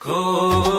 Cool.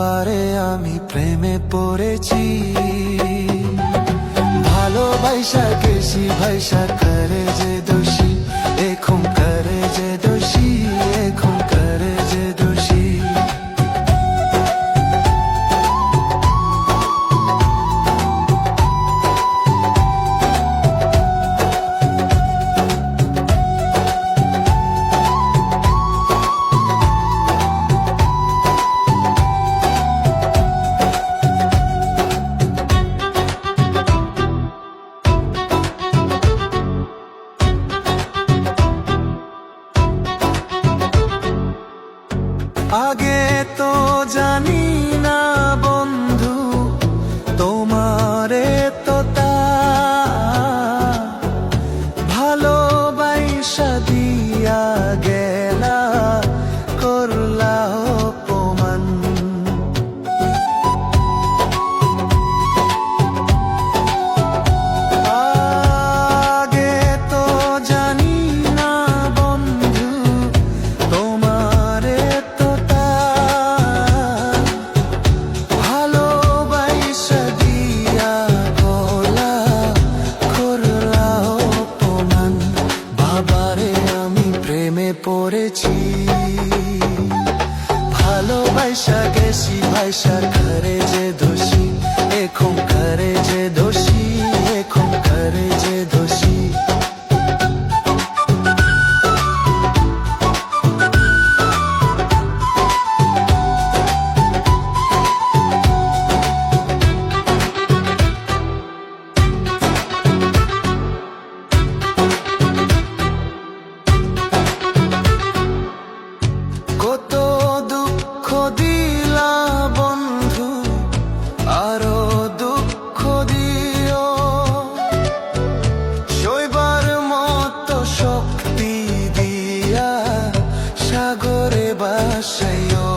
প্রথমবারে আমি প্রেমে পড়েছি। ভালোবাসা কেসি ভাইসা করে যে দোষী এখন করে যে আগে তো জানি ভাইসা গেছি ভাইসা ঘরে যে দোষী এখন ঘরে যে দোষী। করে বাসায়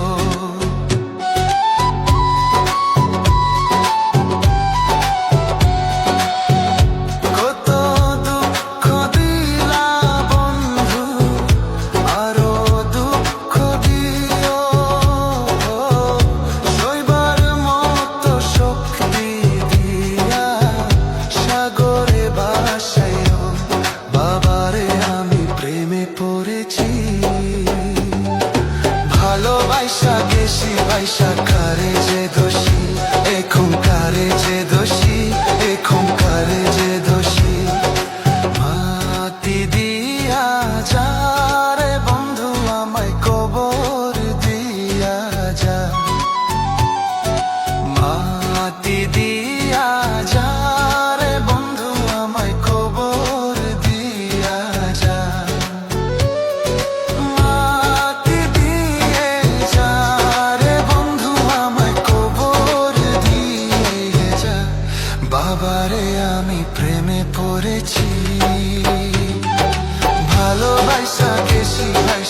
心里还